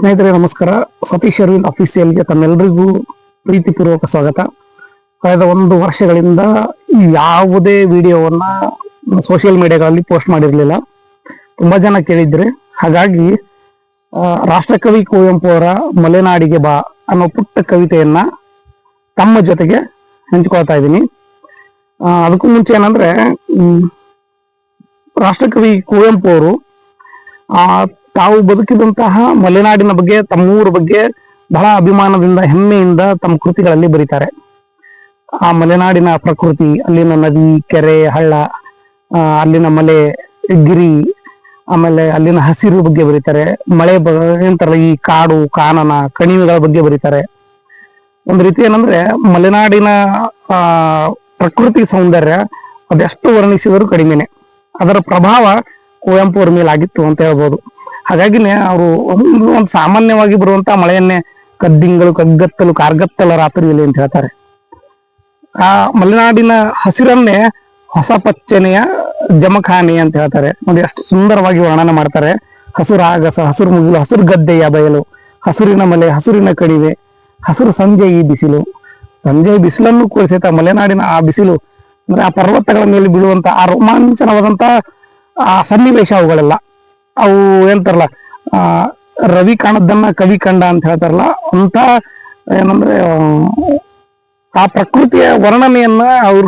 ಸ್ನೇಹಿತರೆ, ನಮಸ್ಕಾರ. ಸತೀಶ್ ಅರವಿಂದ್ ಅಫಿಸಿಯಲ್ಗೆ ತಮ್ಮೆಲ್ಲರಿಗೂ ಪ್ರೀತಿಪೂರ್ವಕ ಸ್ವಾಗತ. ಕಳೆದ ಒಂದು ವರ್ಷಗಳಿಂದ ಯಾವುದೇ ವಿಡಿಯೋವನ್ನ ಸೋಷಿಯಲ್ ಮೀಡಿಯಾಗಳಲ್ಲಿ ಪೋಸ್ಟ್ ಮಾಡಿರಲಿಲ್ಲ. ತುಂಬಾ ಜನ ಕೇಳಿದ್ರೆ, ಹಾಗಾಗಿ ರಾಷ್ಟ್ರಕವಿ ಕುವೆಂಪು ಅವರ ಮಲೆನಾಡಿಗೆ ಬಾ ಅನ್ನೋ ಪುಟ್ಟ ಕವಿತೆಯನ್ನ ತಮ್ಮ ಜೊತೆಗೆ ಹಂಚ್ಕೊಳ್ತಾ ಇದ್ದೀನಿ. ಅದಕ್ಕೂ ಮುಂಚೆ ಏನಂದ್ರೆ ರಾಷ್ಟ್ರಕವಿ ಕುವೆಂಪು ಅವರು, ಆ ತಾವು ಬದುಕಿದಂತಹ ಮಲೆನಾಡಿನ ಬಗ್ಗೆ, ತಮ್ಮೂರ ಬಗ್ಗೆ ಬಹಳ ಅಭಿಮಾನದಿಂದ, ಹೆಮ್ಮೆಯಿಂದ ತಮ್ಮ ಕೃತಿಗಳಲ್ಲಿ ಬರೀತಾರೆ. ಆ ಮಲೆನಾಡಿನ ಪ್ರಕೃತಿ, ಅಲ್ಲಿನ ನದಿ, ಕೆರೆ, ಹಳ್ಳ ಅಲ್ಲಿನ ಮಲೆ, ಗಿರಿ, ಆಮೇಲೆ ಅಲ್ಲಿನ ಹಸಿರು ಬಗ್ಗೆ ಬರೀತಾರೆ. ಮಳೆ ಬ ಏನಂತಾರಲ್ಲ ಈ ಕಾಡು, ಕಾನನ, ಕಣಿವೆಗಳ ಬಗ್ಗೆ ಬರೀತಾರೆ. ಒಂದು ರೀತಿ ಏನಂದ್ರೆ, ಮಲೆನಾಡಿನ ಪ್ರಕೃತಿ ಸೌಂದರ್ಯ ಅದೆಷ್ಟು ವರ್ಣಿಸಿದರೂ ಕಡಿಮೆನೆ. ಅದರ ಪ್ರಭಾವ ಕುವೆಂಪು ಅವರ ಮೇಲೆ ಆಗಿತ್ತು ಅಂತ ಹೇಳ್ಬೋದು. ಹಾಗಾಗಿನೇ ಅವರು ಒಂದು ಒಂದು ಸಾಮಾನ್ಯವಾಗಿ ಬರುವಂತ ಮಳೆಯನ್ನೇ ಕದ್ದಿಂಗಳು, ಕಗ್ಗತ್ತಲು, ಕಾರ್ಗತ್ತಲ ರಾತ್ರಿಯಲ್ಲಿ ಅಂತ ಹೇಳ್ತಾರೆ. ಆ ಮಲೆನಾಡಿನ ಹಸಿರನ್ನೇ ಹೊಸ ಪಚ್ಚನೆಯ ಜಮಖಾನೆ ಅಂತ ಹೇಳ್ತಾರೆ. ನೋಡಿ, ಅಷ್ಟು ಸುಂದರವಾಗಿ ವರ್ಣನೆ ಮಾಡ್ತಾರೆ. ಹಸುರ ಆಗಸ, ಹಸಿರು ಮುಗಿಲು, ಹಸಿರು ಗದ್ದೆಯ ಬಯಲು, ಹಸುರಿನ ಮಲೆ, ಹಸುರಿನ ಕಣಿವೆ, ಹಸಿರು ಸಂಜೆ ಈ ಬಿಸಿಲು. ಸಂಜೆ ಬಿಸಿಲನ್ನು ಕೂಡ ಮಲೆನಾಡಿನ ಆ ಬಿಸಿಲು, ಅಂದ್ರೆ ಆ ಪರ್ವತಗಳ ಮೇಲೆ ಬೀಳುವಂತ ಆ ರೋಮಾಂಚನವಾದಂತ ಆ ಸನ್ನಿವೇಶ ಅವುಗಳೆಲ್ಲ. ಅವು ಹೇಳ್ತಾರಲ್ಲ ರವಿ ಕಾಣದ್ದನ್ನ ಕವಿ ಕಂಡ ಅಂತ ಹೇಳ್ತಾರಲ್ಲ ಅಂತ ಏನಂದ್ರೆ ಆ, ಪ್ರಕೃತಿಯ ವರ್ಣನೆಯನ್ನ ಅವ್ರ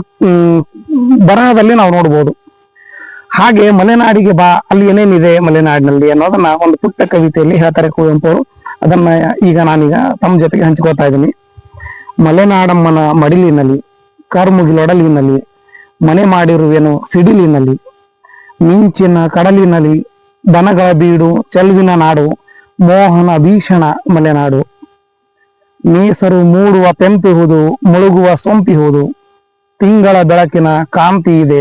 ಬರಹದಲ್ಲಿ ನಾವು ನೋಡ್ಬೋದು. ಹಾಗೆ ಮಲೆನಾಡಿಗೆ ಬಾ ಅಲ್ಲಿ ಏನೇನಿದೆ ಮಲೆನಾಡಿನಲ್ಲಿ ಅನ್ನೋದನ್ನ ಒಂದು ಪುಟ್ಟ ಕವಿತೆಯಲ್ಲಿ ಹೇಳ್ತಾರೆ ಕುವೆಂಪು ಅವರು ಅದನ್ನ ಈಗ ನಾನೀಗ ತಮ್ಮ ಜೊತೆಗೆ ಹಂಚ್ಕೋತಾ ಇದ್ದೀನಿ. ಮಲೆನಾಡಮ್ಮನ ಮಡಿಲಿನಲ್ಲಿ ಕರ್ಮುಗಿಲೊಡಲಿನಲ್ಲಿ ಮನೆ ಮಾಡಿರುವೆನು ಸಿಡಿಲಿನಲ್ಲಿ ಮಿಂಚಿನ ಕಡಲಿನಲ್ಲಿ ದನಗಳ ಬೀಡು, ಚೆಲುವಿನ ನಾಡು, ಮೋಹನ ಭೀಷಣ ಮಲೆನಾಡು. ಮೀಸರು ಮೂಡುವ ಪೆಂಪಿಹುದು ಮುಳುಗುವ ಸೊಂಪಿಹುದು ತಿಂಗಳ ಬೆಳಕಿನ ಕಾಂತಿ ಇದೆ,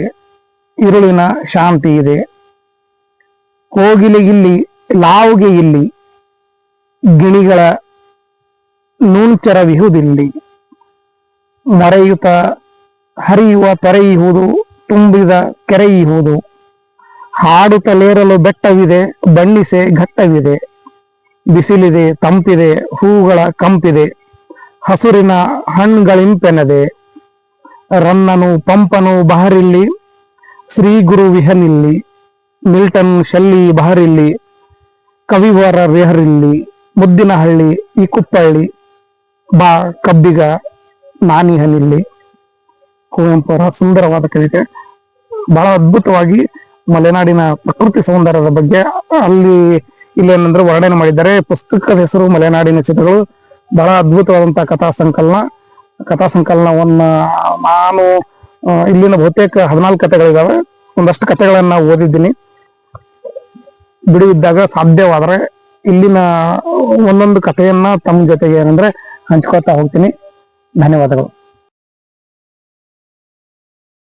ಇರುಳಿನ ಶಾಂತಿ ಇದೆ. ಕೋಗಿಲಿಗಿಲ್ಲಿ ಲಾವುಗೆ ಇಲ್ಲಿ. ಗಿಣಿಗಳ ನೂಂಚರವಿಹುದಿಲ್ಲಿ. ಮರೆಯುತ ಹರಿಯುವ ತೊರೆಯುವುದು ತುಂಬಿದ ಕೆರೆಯುವುದು ಹಾಡುತ್ತಲೇರಲು ಬೆಟ್ಟವಿದೆ, ಬಣ್ಣಿಸೆ ಘಟ್ಟವಿದೆ, ಬಿಸಿಲಿದೆ, ತಂಪಿದೆ, ಹೂಗಳ ಕಂಪಿದೆ, ಹಸುರಿನ ಹಣ್ಣುಗಳಿಂಪೆನದೆ, ರನ್ನನು ಪಂಪನು ಬಹರಿಲ್ಲಿ ಶ್ರೀ ಗುರು ವಿಹನಿಲ್ಲಿ ಮಿಲ್ಟನ್ ಶಲ್ಲಿ ಬಹರಿಲ್ಲಿ, ಕವಿವರ ವಿಹರಿಲ್ಲಿ ಮುದ್ದಿನಹಳ್ಳಿ ಈ ಕುಪ್ಪಳ್ಳಿ ಬಾ ಕಬ್ಬಿಗ ನಾನಿಹನಿಲ್ಲಿ. ಕುವೆಂಪುರ ಸುಂದರವಾದ ಕವಿತೆ. ಬಹಳ ಅದ್ಭುತವಾಗಿ ಮಲೆನಾಡಿನ ಪ್ರಕೃತಿ ಸೌಂದರ್ಯದ ಬಗ್ಗೆ ಅಲ್ಲಿ ಇಲ್ಲೇನಂದ್ರೆ ವರ್ಣನೆ ಮಾಡಿದ್ದಾರೆ. ಪುಸ್ತಕದ ಹೆಸರು ಮಲೆನಾಡಿನ ಚಿತ್ರಗಳು. ಬಹಳ ಅದ್ಭುತವಾದಂತಹ ಕಥಾ ಸಂಕಲನ. ಕಥಾ ಸಂಕಲನವನ್ನ ನಾನು ಇಲ್ಲಿನ ಬಹುತೇಕ ಹದಿನಾಲ್ಕು ಕಥೆಗಳಿದಾವೆ. ಒಂದಷ್ಟು ಕಥೆಗಳನ್ನ ಓದಿದ್ದೀನಿ. ಬಿಡುವಿದ್ದಾಗ ಸಾಧ್ಯವಾದರೆ ಇಲ್ಲಿನ ಒಂದೊಂದು ಕಥೆಯನ್ನ ತಮ್ಮ ಜೊತೆಗೆ ಏನಂದ್ರೆ ಹಂಚ್ಕೋತಾ ಹೋಗ್ತೀನಿ. ಧನ್ಯವಾದಗಳು.